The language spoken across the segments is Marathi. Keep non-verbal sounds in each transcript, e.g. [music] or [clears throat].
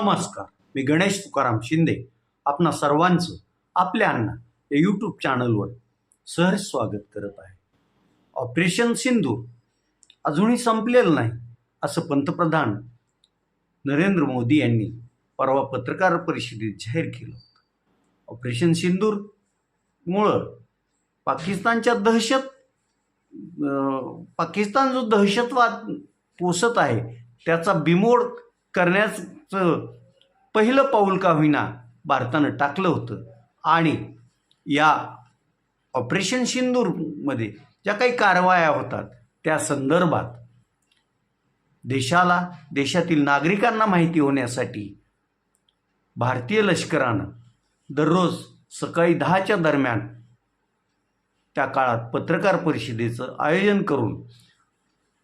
नमस्कार. मी गणेश तुकाराम शिंदे. आपणा सर्वांचं आपल्या अण्णा या यूट्यूब चॅनलवर सहज स्वागत करत आहे. ऑपरेशन सिंधूर अजूनही संपलेलं नाही असं पंतप्रधान नरेंद्र मोदी यांनी परवा पत्रकार परिषदेत जाहीर केलं होतं. ऑपरेशन सिंदूरमुळं पाकिस्तानच्या दहशत पाकिस्तान जो दहशतवाद पोसत आहे त्याचा बिमोड करण्याचं पहिलं पाऊल का होईना भारतानं टाकलं होतं. आणि या ऑपरेशन सिंदूरमध्ये ज्या काही कारवाया होतात त्या संदर्भात देशाला देशातील नागरिकांना माहिती होण्यासाठी भारतीय लष्करानं दररोज सकाळी दहाच्या दरम्यान त्या काळात पत्रकार परिषदेचं आयोजन करून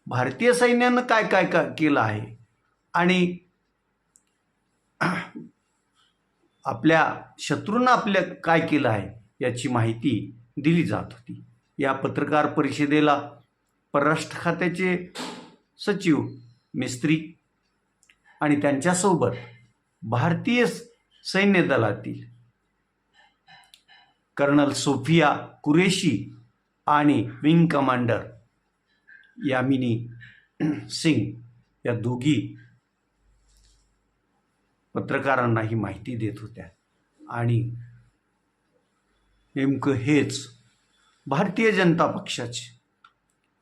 भारतीय सैन्यानं काय काय का केलं आहे आणि [clears throat] आपल्या शत्रूंना आपल्या काय केलं आहे याची माहिती दिली जात होती. या पत्रकार परिषदेला परराष्ट्र खात्याचे सचिव मिस्त्री आणि त्यांच्यासोबत भारतीय सैन्य दलातील कर्नल सोफिया कुरेशी आणि विंग कमांडर यामिनी सिंग या दोघी पत्रकारांना ही माहिती देत होत्या. आणि नेमकं हेच भारतीय जनता पक्षाचे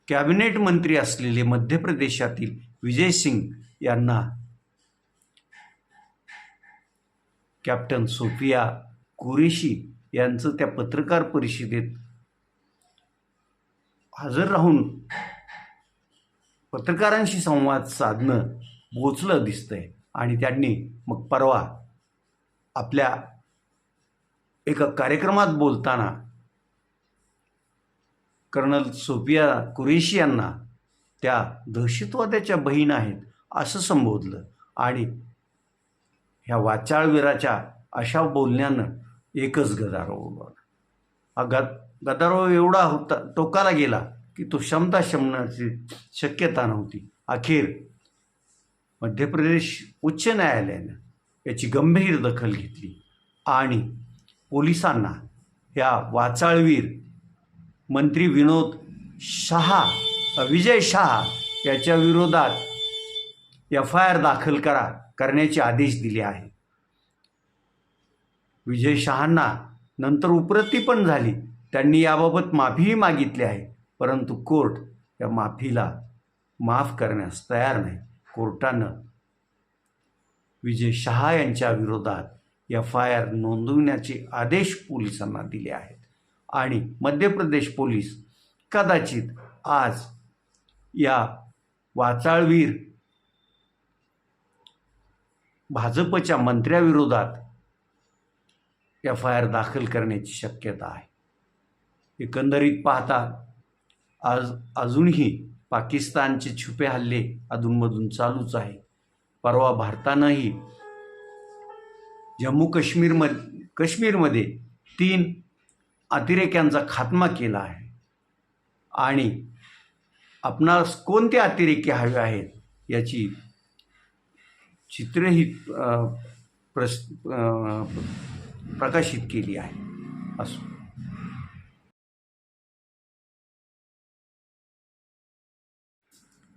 कॅबिनेट मंत्री असलेले मध्य प्रदेशातील विजय सिंग यांना कॅप्टन सोफिया कुरेशी यांचं त्या पत्रकार परिषदेत हजर राहून पत्रकारांशी संवाद साधणं बोचलं दिसतंय. आणि त्यांनी मग परवा आपल्या एका कार्यक्रमात बोलताना कर्नल सोफिया कुरेशी यांना त्या दहशतवाद्याच्या बहीण आहेत असं संबोधलं. आणि ह्या वाचाळवीराच्या अशा बोलण्यानं एकच गदारोळ उडवला. हा गद गदारोळ एवढा होता टोकाला गेला की तो क्षमता शमण्याची शक्यता नव्हती. अखेर मध्य प्रदेश उच्च न्यायालयानं याची गंभीर दखल घेतली आणि पोलिसांना या वाचाळवीर मंत्री विनोद शहा विजय शहा याच्या विरोधात एफ आय आर दाखल करा करण्याचे आदेश दिले आहे विजय शहांना नंतर उपरती पण झाली. त्यांनी याबाबत माफीही मागितली आहे परंतु कोर्ट या माफीला माफ करण्यास तयार नाही. कोर्टानं विजय शहा यांच्या विरोधात एफ आय आर नोंदवण्याचे आदेश पोलिसांना दिले आहेत. आणि मध्य प्रदेश पोलीस कदाचित आज या वाचाळवीर भाजपच्या मंत्र्याविरोधात एफ आय आर दाखल करण्याची शक्यता आहे. एकंदरीत पाहता आज अजूनही पाकिस्तानचे छुपे हल्ले अधूनमधून चालूच आहे. परवा भारतानंही जम्मू काश्मीरमध्ये काश्मीरमध्ये तीन अतिरेक्यांचा खात्मा केला आहे. आणि आपणास कोणते अतिरेकी हवे आहेत याची चित्रही ही प्रस प्रकाशित केली आहे. असो.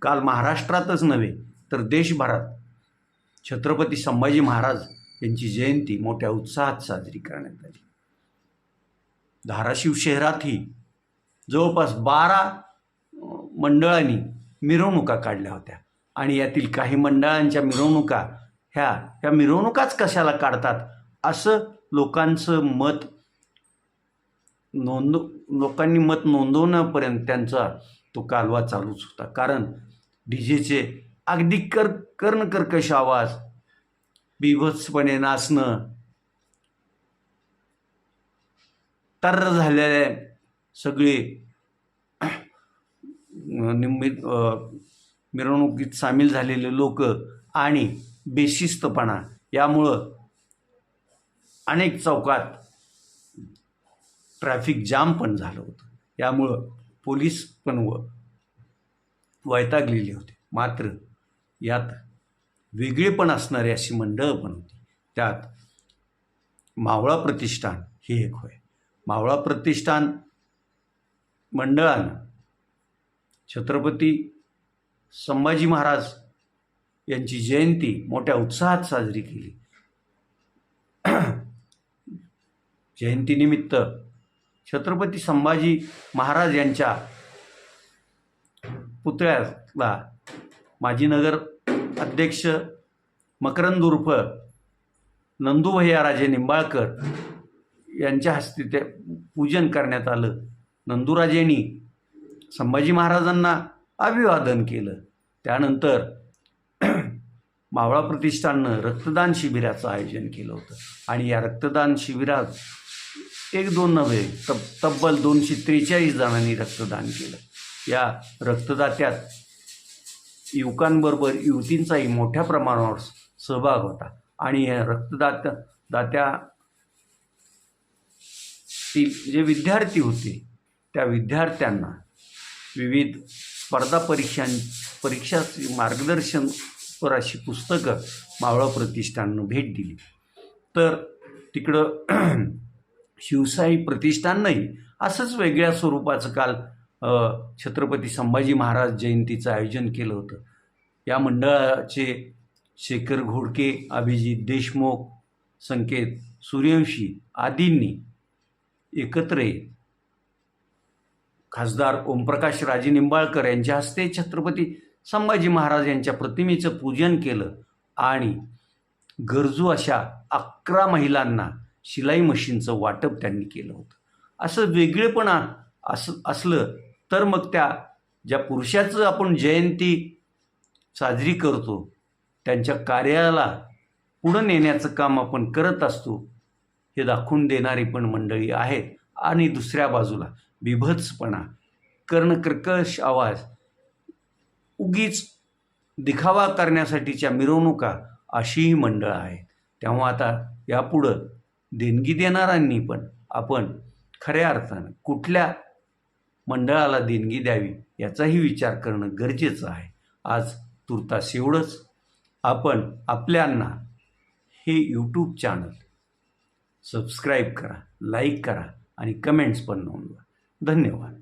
काल महाराष्ट्रातच नव्हे तर देशभरात छत्रपती संभाजी महाराज यांची जयंती मोठ्या उत्साहात साजरी करण्यात आली. धाराशिव शहरातही जवळपास बारा मंडळांनी मिरवणुका काढल्या होत्या. आणि यातील काही मंडळांच्या मिरवणुका ह्या ह्या मिरवणुकाच कशाला काढतात असं लोकांचं मत नोंद लोकांनी मत नोंदवण्यापर्यंत त्यांचा तो कालवा चालूच होता. कारण डी जेचे अगदी कर कर्णकर्कश आवाज बिभत्सपणे नाचणं. तर झालेले सगळे निमित मिरवणुकीत सामील झालेले लोक आणि बेशिस्तपणा यामुळं अनेक चौकात ट्रॅफिक जाम पण झालं होतं. यामुळं पोलीस पण व वैतागलेले होते. मात्र यात वेगळेपण असणारी अशी मंडळं पण होती. त्यात मावळा प्रतिष्ठान ही एक होय. मावळा प्रतिष्ठान मंडळानं छत्रपती संभाजी महाराज यांची जयंती मोठ्या उत्साहात साजरी केली. जयंतीनिमित्त छत्रपती संभाजी महाराज यांच्या पुतळ्याला माजी नगर अध्यक्ष मकरंद उर्फ नंदूभैया राजे निंबाळकर यांच्या हस्ते ते पूजन करण्यात आलं. नंदूराजेंनी संभाजी महाराजांना अभिवादन केलं. त्यानंतर मावळा प्रतिष्ठाननं रक्तदान शिबिराचं आयोजन केलं होतं. आणि या रक्तदान शिबिरात एक दोन नव्हे तब तब्बल दोनशे त्रेचाळीस जणांनी रक्तदान केलं. या रक्तदात्यात युवकांबरोबर युवतींचाही मोठ्या प्रमाणावर सहभाग होता. आणि या रक्तदात दात्या ती जे विद्यार्थी होते त्या विद्यार्थ्यांना विविध स्पर्धा परीक्षां परीक्षा मार्गदर्शन पर अशी पुस्तकं मावळा प्रतिष्ठाननं भेट दिली. तर तिकडं [clears throat] शिवसाई प्रतिष्ठाननंही असंच वेगळ्या स्वरूपाचं काल छत्रपती संभाजी महाराज जयंतीचं आयोजन केलं होतं. या मंडळाचे शेखर घोडके अभिजित देशमुख संकेत सूर्यवंशी आदींनी एकत्र येत खासदार ओमप्रकाश राजे निंबाळकर यांच्या हस्ते छत्रपती संभाजी महाराज यांच्या प्रतिमेचं पूजन केलं आणि गरजू अशा अकरा महिलांना शिलाई मशीनचं वाटप त्यांनी केलं होतं. असं वेगळेपणा असं असलं तर मग त्या ज्या पुरुषाचं आपण जयंती साजरी करतो त्यांच्या कार्याला पुढं नेण्याचं काम आपण करत असतो हे दाखवून देणारी पण मंडळी आहेत. आणि दुसऱ्या बाजूला बिभत्सपणा कर्णकर्कश आवाज उगीच दिखावा करण्यासाठीच्या मिरवणुका अशीही मंडळं आहेत. तेव्हा आता यापुढं देणगी देणाऱ्यांनी पण आपण खऱ्या अर्थानं कुठल्या मंडळाला देणगी द्यावी याचाही विचार करणं गरजेचं आहे. आज तुर्तास एवढंच. आपण आपल्यांना हे यूट्यूब चॅनल सबस्क्राईब करा लाईक करा आणि कमेंट्स पण नोंदवा. धन्यवाद.